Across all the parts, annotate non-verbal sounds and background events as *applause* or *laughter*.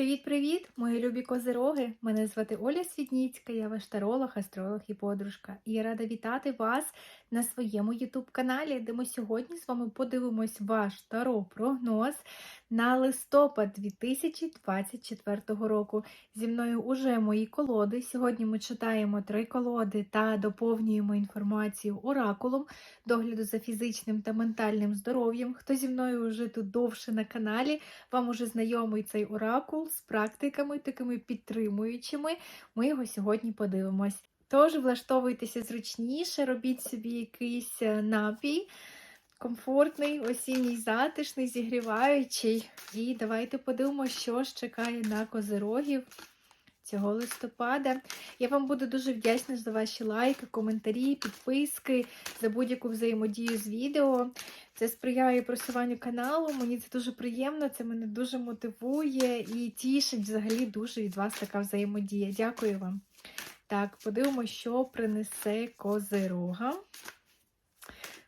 Привіт-привіт, мої любі козироги! Мене звати Оля Світніцька, я ваш таролог, астролог і подружка. І я рада вітати вас на своєму ютуб-каналі, де ми сьогодні з вами подивимось ваш таро-прогноз на листопад 2024 року. Зі мною уже мої колоди. Сьогодні ми читаємо три колоди та доповнюємо інформацію оракулом догляду за фізичним та ментальним здоров'ям. Хто зі мною вже тут довше на каналі, вам уже знайомий цей оракул з практиками, такими підтримуючими. Ми його сьогодні подивимось. Тож влаштовуйтеся зручніше, робіть собі якийсь е, напій, комфортний, осінній, затишний, зігріваючий. І давайте подивимося, що ж чекає на козирогів цього листопада. Я вам буду дуже вдячна за ваші лайки, коментарі, підписки, за будь-яку взаємодію з відео. Це сприяє просуванню каналу. Мені це дуже приємно, це мене дуже мотивує і тішить взагалі дуже від вас така взаємодія. Дякую вам. Так, подивимося, що принесе козирога.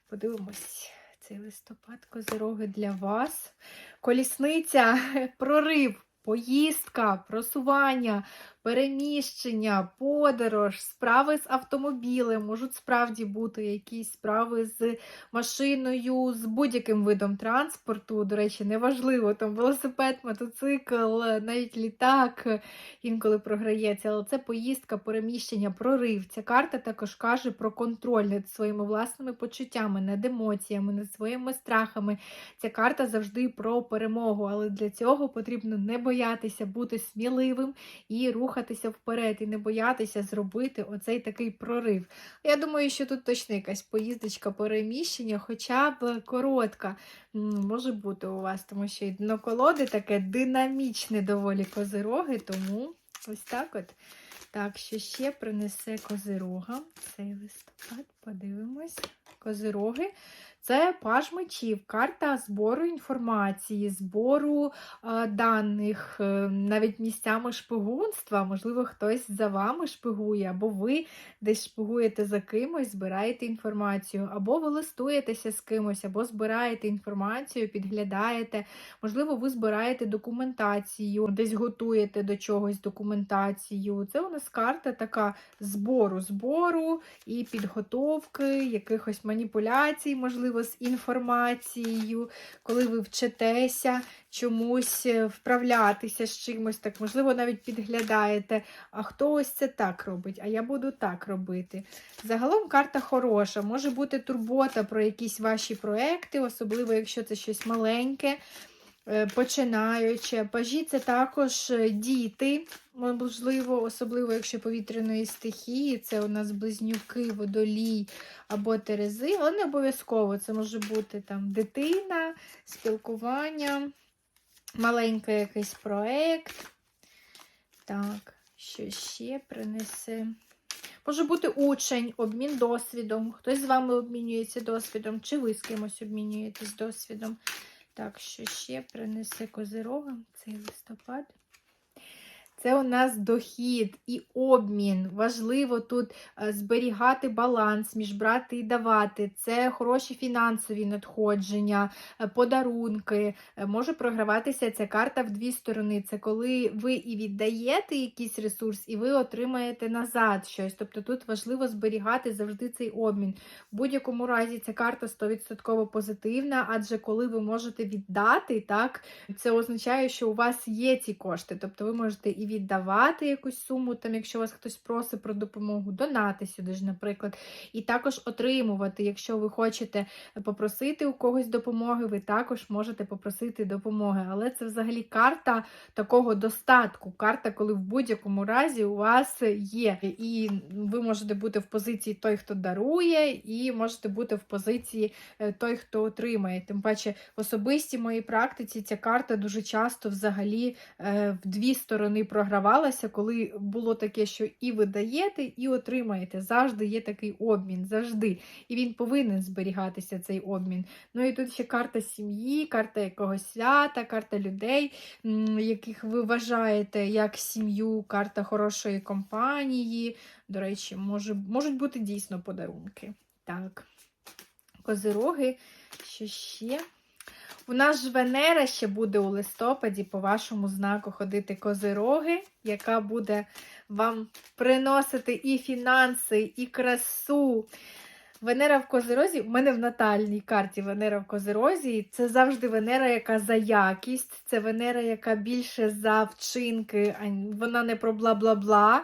Подивимось, цей листопад козироги для вас. Колісниця, *laughs* прорив, поїздка, просування, переміщення, подорож, справи з автомобілем, можуть справді бути якісь справи з машиною, з будь-яким видом транспорту. До речі, неважливо, там велосипед, мотоцикл, навіть літак інколи програється, але це поїздка, переміщення, прорив. Ця карта також каже про контроль над своїми власними почуттями, над емоціями, над своїми страхами. Ця карта завжди про перемогу, але для цього потрібно не боятися бути сміливим і рухатися вперед, і не боятися зробити оцей такий прорив. Я думаю, що тут точно якась поїздочка переміщення, хоча б коротка. Може бути у вас, тому що і таке динамічне доволі козироги, тому ось так от. Так, що ще принесе козирога. Цей листопад, подивимось. Козироги. Це паж мечів, карта збору інформації, збору е, даних, е, навіть місцями шпигунства. Можливо, хтось за вами шпигує, або ви десь шпигуєте за кимось, збираєте інформацію, або ви листуєтеся з кимось, або збираєте інформацію, підглядаєте. Можливо, ви збираєте документацію, десь готуєте до чогось документацію. Це у нас карта така збору, збору і підготовки, якихось маніпуляцій, можливо можливо, з інформацією, коли ви вчитеся чомусь е, вправлятися з чимось, так, можливо, навіть підглядаєте, а хто ось це так робить, а я буду так робити. Загалом карта хороша, може бути турбота про якісь ваші проекти, особливо, якщо це щось маленьке. Е, починаючи. Пажі це також е, діти, можливо, особливо, якщо повітряної стихії, це у нас близнюки, водолій або терези, але не обов'язково це може бути там дитина, спілкування, маленький якийсь проєкт. Так, що ще принесе? Може бути учень, обмін досвідом. Хтось з вами обмінюється досвідом, чи ви з кимось обмінюєтесь досвідом. Так, що ще принесе козирога цей листопад? Це у нас дохід і обмін. Важливо тут е, зберігати баланс між брати і давати. Це хороші фінансові надходження, е, подарунки. Е, може програватися ця карта в дві сторони. Це коли ви і віддаєте якийсь ресурс, і ви отримаєте назад щось. Тобто тут важливо зберігати завжди цей обмін. В будь-якому разі ця карта 100% позитивна, адже коли ви можете віддати, так, це означає, що у вас є ці кошти. Тобто ви можете і віддавати якусь суму, там, якщо вас хтось просить про допомогу, донати сюди ж, наприклад. І також отримувати, якщо ви хочете попросити у когось допомоги, ви також можете попросити допомоги. Але це взагалі карта такого достатку. Карта, коли в будь-якому разі у вас є. І ви можете бути в позиції той, хто дарує, і можете бути в позиції е, той, хто отримає. Тим паче, в особистій моїй практиці ця карта дуже часто взагалі е, в дві сторони про програвалася, коли було таке, що і ви даєте, і отримаєте. Завжди є такий обмін, завжди. І він повинен зберігатися, цей обмін. Ну і тут ще карта сім'ї, карта якогось свята, карта людей, яких ви вважаєте як сім'ю, карта хорошої компанії. До речі, може, можуть бути дійсно подарунки. Так, козироги, що ще? В нас ж Венера ще буде у листопаді по вашому знаку ходити козироги, яка буде вам приносити і фінанси, і красу. Венера в Козирозі, в мене в натальній карті Венера в Козирозі. і Це завжди Венера, яка за якість, це Венера, яка більше за вчинки, вона не про бла-бла-бла.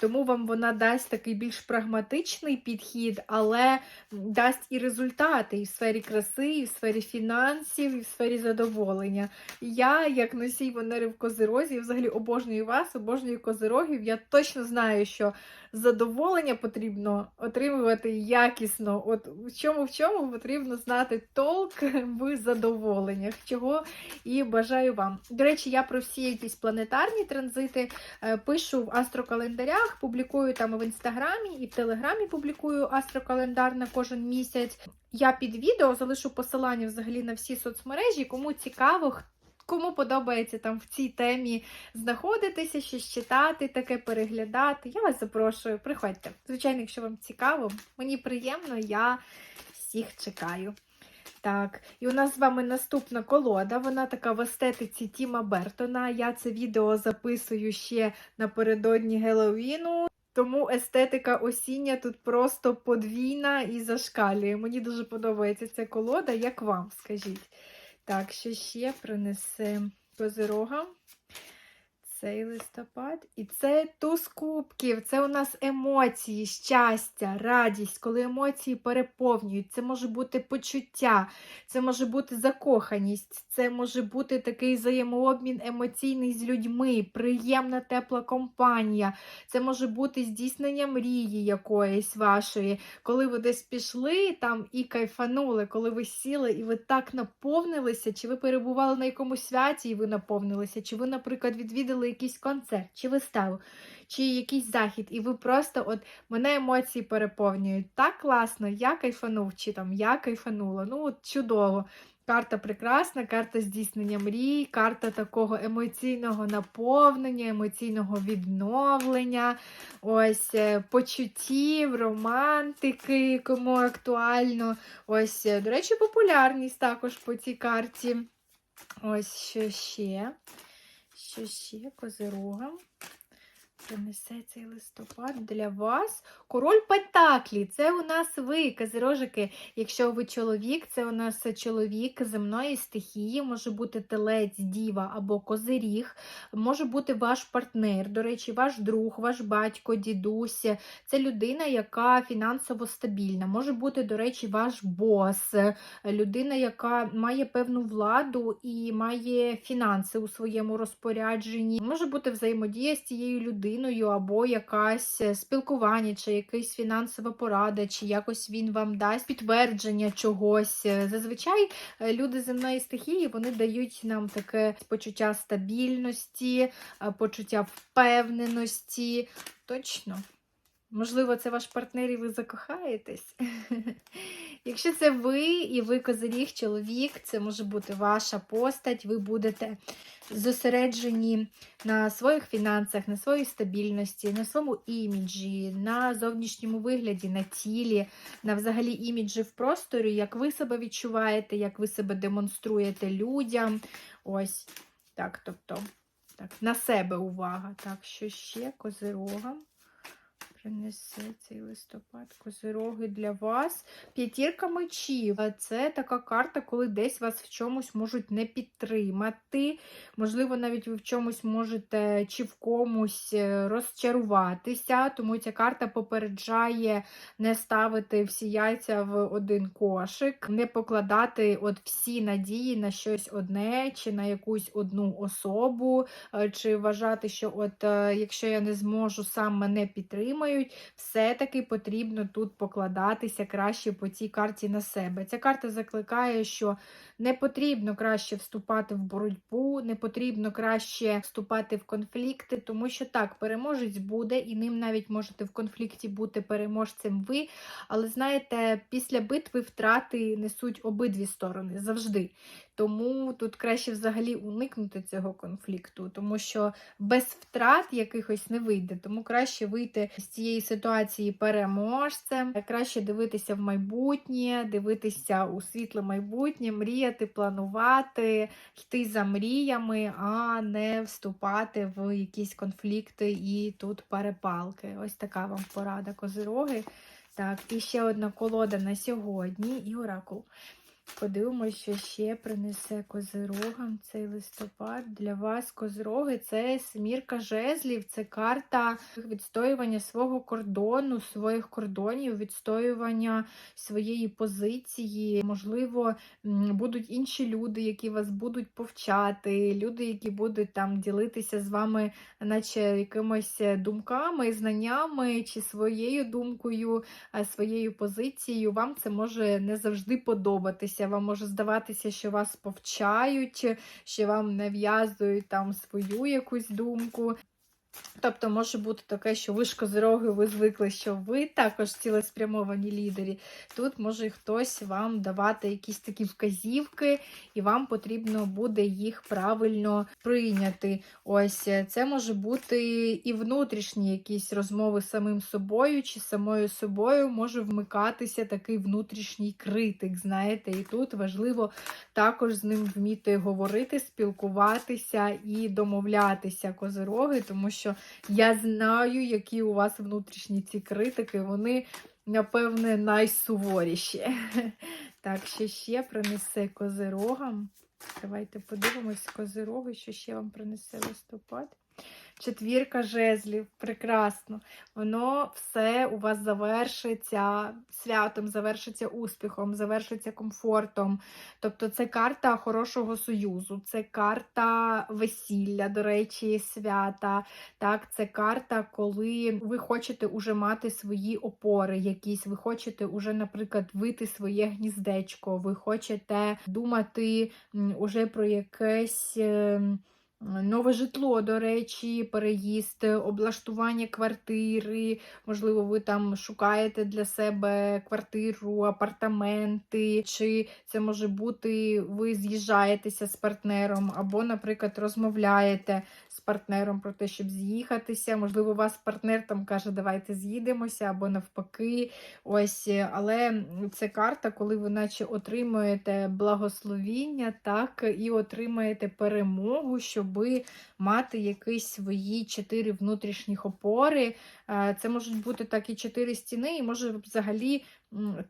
Тому вам вона дасть такий більш прагматичний підхід, але дасть і результати і в сфері краси, і в сфері фінансів, і в сфері задоволення. Я, як носій Венери в Козирозі, взагалі обожнюю вас, обожнюю козирогів. Я точно знаю, що задоволення потрібно отримувати якісно. От в чому в чому потрібно знати толк в задоволеннях, чого і бажаю вам. До речі, я про всі якісь планетарні транзити е, пишу в астрокалендарях, публікую там в інстаграмі, і в телеграмі публікую астрокалендар на кожен місяць. Я під відео залишу посилання взагалі на всі соцмережі, кому цікаво. Кому подобається там в цій темі знаходитися, щось читати, таке переглядати, я вас запрошую, приходьте. Звичайно, якщо вам цікаво, мені приємно, я всіх чекаю. Так, і у нас з вами наступна колода. Вона така в естетиці Тіма Бертона. Я це відео записую ще напередодні Геловіну. Тому естетика осіння тут просто подвійна і зашкалює. Мені дуже подобається ця колода, як вам, скажіть. Так, що ще принесе козирога цей листопад. І це туз кубків. Це у нас емоції, щастя, радість, коли емоції переповнюють. Це може бути почуття, це може бути закоханість, це може бути такий взаємообмін емоційний з людьми, приємна тепла компанія. Це може бути здійснення мрії якоїсь вашої, коли ви десь пішли там і кайфанули, коли ви сіли і ви так наповнилися, чи ви перебували на якомусь святі і ви наповнилися, чи ви, наприклад, відвідали якийсь концерт, чи виставу, чи якийсь захід, і ви просто от мене емоції переповнюють. Так класно, я кайфанув, чи там я кайфанула. Ну, от чудово. Карта прекрасна, карта здійснення мрій, карта такого емоційного наповнення, емоційного відновлення, ось е, почуттів, романтики, кому актуально. Ось, е, до речі, популярність також по цій карті. Ось що ще. Що ще козирогам принесе цей листопад для вас. Король Пентаклі, це у нас ви, козирожики. Якщо ви чоловік, це у нас чоловік земної стихії, може бути телець, діва або козиріг, може бути ваш партнер, до речі, ваш друг, ваш батько, дідусь. Це людина, яка фінансово стабільна. Може бути, до речі, ваш бос, людина, яка має певну владу і має фінанси у своєму розпорядженні. Може бути взаємодія з цією людиною, або якась спілкування, чи якась фінансова порада, чи якось він вам дасть підтвердження чогось. Зазвичай е, люди земної стихії вони дають нам таке почуття стабільності, е, почуття впевненості. Точно. Можливо, це ваш партнер і ви закохаєтесь. *laughs* Якщо це ви і ви козиріг, чоловік, це може бути ваша постать, ви будете зосереджені на своїх фінансах, на своїй стабільності, на своєму іміджі, на зовнішньому вигляді, на тілі, на взагалі іміджі в просторі, як ви себе відчуваєте, як ви себе демонструєте людям. Ось так, тобто, так, на себе увага. Так, що ще козирогам? Принесе цей листопад козироги для вас. П'ятірка мечів. Це така карта, коли десь вас в чомусь можуть не підтримати. Можливо, навіть ви в чомусь можете чи в комусь е, розчаруватися. Тому ця карта попереджає не ставити всі яйця в один кошик, не покладати от всі надії на щось одне, чи на якусь одну особу, е, чи вважати, що от е, якщо я не зможу, сам мене підтримають. Все-таки потрібно тут покладатися краще по цій карті на себе. Ця карта закликає, що не потрібно краще вступати в боротьбу, не потрібно краще вступати в конфлікти, тому що так, переможець буде, і ним навіть можете в конфлікті бути переможцем ви. Але знаєте, після битви втрати несуть обидві сторони завжди. Тому тут краще взагалі уникнути цього конфлікту, тому що без втрат якихось не вийде. Тому краще вийти з цієї ситуації переможцем, краще дивитися в майбутнє, дивитися у світле майбутнє, мріяти, планувати, йти за мріями, а не вступати в якісь конфлікти і тут перепалки. Ось така вам порада козироги. Так, і ще одна колода на сьогодні і оракул. Подивимось, що ще принесе козирогам цей листопад. Для вас козироги це смірка жезлів, це карта відстоювання свого кордону, своїх кордонів, відстоювання своєї позиції. Можливо, будуть інші люди, які вас будуть повчати, люди, які будуть там ділитися з вами, наче якимось думками, знаннями чи своєю думкою, своєю позицією. Вам це може не завжди подобатися. Вам може здаватися, що вас повчають, що вам нав'язують там свою якусь думку. Тобто може бути таке, що ви ж козироги, ви звикли, що ви також цілеспрямовані лідері. Тут може хтось вам давати якісь такі вказівки, і вам потрібно буде їх правильно прийняти. Ось е, це може бути і внутрішні якісь розмови з самим собою чи самою собою може вмикатися такий внутрішній критик. Знаєте, і тут важливо також з ним вміти говорити, спілкуватися і домовлятися козироги, тому що я знаю, які у вас внутрішні ці критики, вони, напевне, найсуворіші. *laughs* Так, що ще принесе козирогам. Давайте подивимось козироги, що ще вам принесе листопад. Четвірка жезлів, прекрасно. Воно все у вас завершиться святом, завершиться успіхом, завершиться комфортом. Тобто це карта хорошого союзу, це карта весілля, до речі, свята. Так, Це карта, коли ви хочете уже мати свої опори якісь, ви хочете уже, наприклад, вийти своє гніздечко, ви хочете думати уже про якесь. Нове житло, до речі, переїзд, облаштування квартири. Можливо, ви там шукаєте для себе квартиру, апартаменти, чи це може бути, ви з'їжджаєтеся з партнером, або, наприклад, розмовляєте з партнером про те, щоб з'їхатися. Можливо, у вас партнер там каже, давайте з'їдемося, або навпаки. Ось, але це карта, коли ви наче отримуєте благословіння, так, і отримаєте перемогу, щоб мати якісь свої чотири внутрішніх опори. Е, Це можуть бути так і чотири стіни, і може взагалі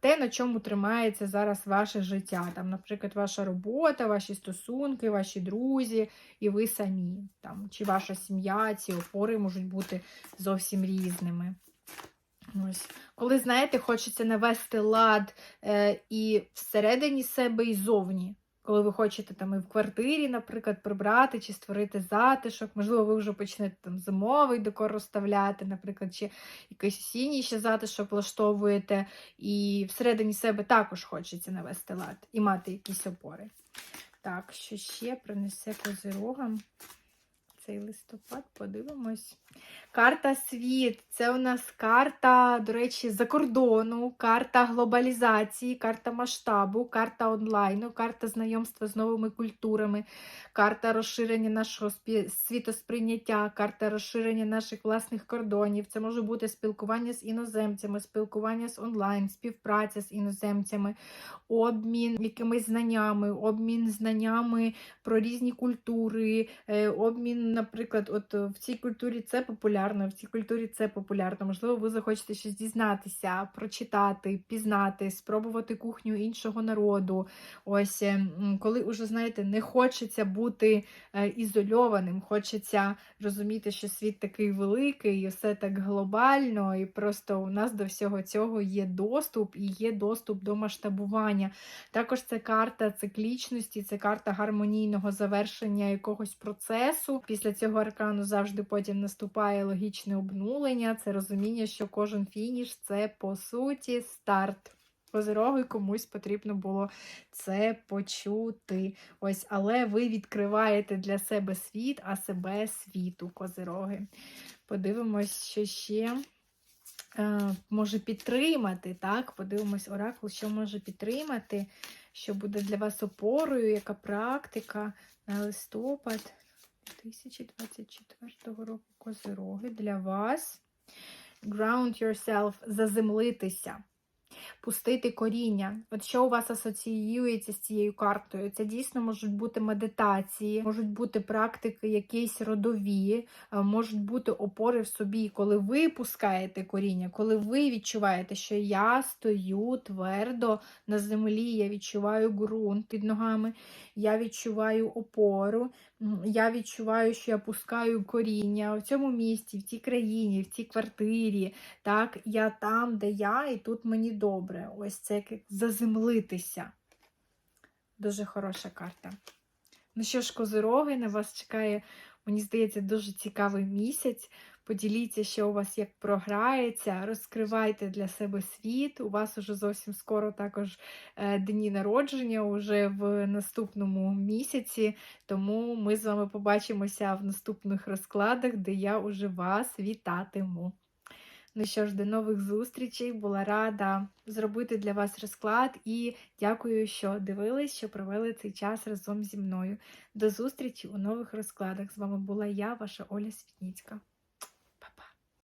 те, на чому тримається зараз ваше життя. Там, наприклад, ваша робота, ваші стосунки, ваші друзі, і ви самі. Там, Чи ваша сім'я, ці опори можуть бути зовсім різними. Ось. Коли, знаєте, хочеться навести лад е, і всередині себе, і зовні. Коли ви хочете там і в квартирі, наприклад, прибрати чи створити затишок, можливо, ви вже почнете там зимовий декор розставляти, наприклад, чи якийсь осінній ще затишок влаштовуєте, і всередині себе також хочеться навести лад і мати якісь опори. Так, що ще принесе козирогам цей листопад, подивимось. Карта світ. Це у нас карта, до речі, за кордону, карта глобалізації, карта масштабу, карта онлайну, карта знайомства з новими культурами, карта розширення нашого світосприйняття, карта розширення наших власних кордонів. Це може бути спілкування з іноземцями, спілкування з онлайн, співпраця з іноземцями, обмін якимись знаннями, обмін знаннями про різні культури, е, обмін, наприклад, от в цій культурі це популярно, в цій культурі це популярно. Можливо, ви захочете щось дізнатися, прочитати, пізнати, спробувати кухню іншого народу. Ось е, коли уже, знаєте, не хочеться бути е, ізольованим, хочеться розуміти, що світ такий великий, і все так глобально, і просто у нас до всього цього є доступ і є доступ до масштабування. Також це карта циклічності, це карта гармонійного завершення якогось процесу. Після цього аркану завжди потім наступає логічне обнулення, це розуміння, що кожен фініш це по суті старт. Козироги комусь потрібно було це почути. Ось, але ви відкриваєте для себе світ, а себе світу, козироги. Подивимось, що ще е, може підтримати. Так, подивимось оракул, що може підтримати що буде для вас опорою, яка практика на листопад 2024 року Козироги для вас. Ground yourself, заземлитися, пустити коріння. От що у вас асоціюється з цією картою? Це дійсно можуть бути медитації, можуть бути практики якісь родові, е, можуть бути опори в собі, коли ви пускаєте коріння, коли ви відчуваєте, що я стою твердо на землі, я відчуваю ґрунт під ногами, я відчуваю опору, я відчуваю, що я пускаю коріння в цьому місті, в цій країні, в цій квартирі. Так, я там, де я, і тут мені добре. Ось це як заземлитися. Дуже хороша карта. Ну що ж, козироги, на вас чекає, мені здається, дуже цікавий місяць. Поділіться, що у вас як програється, розкривайте для себе світ. У вас уже зовсім скоро також е, дні народження, уже в наступному місяці. Тому ми з вами побачимося в наступних розкладах, де я уже вас вітатиму. Ну що ж, до нових зустрічей. Була рада зробити для вас розклад і дякую, що дивились, що провели цей час разом зі мною. До зустрічі у нових розкладах. З вами була я, ваша Оля Світніцька.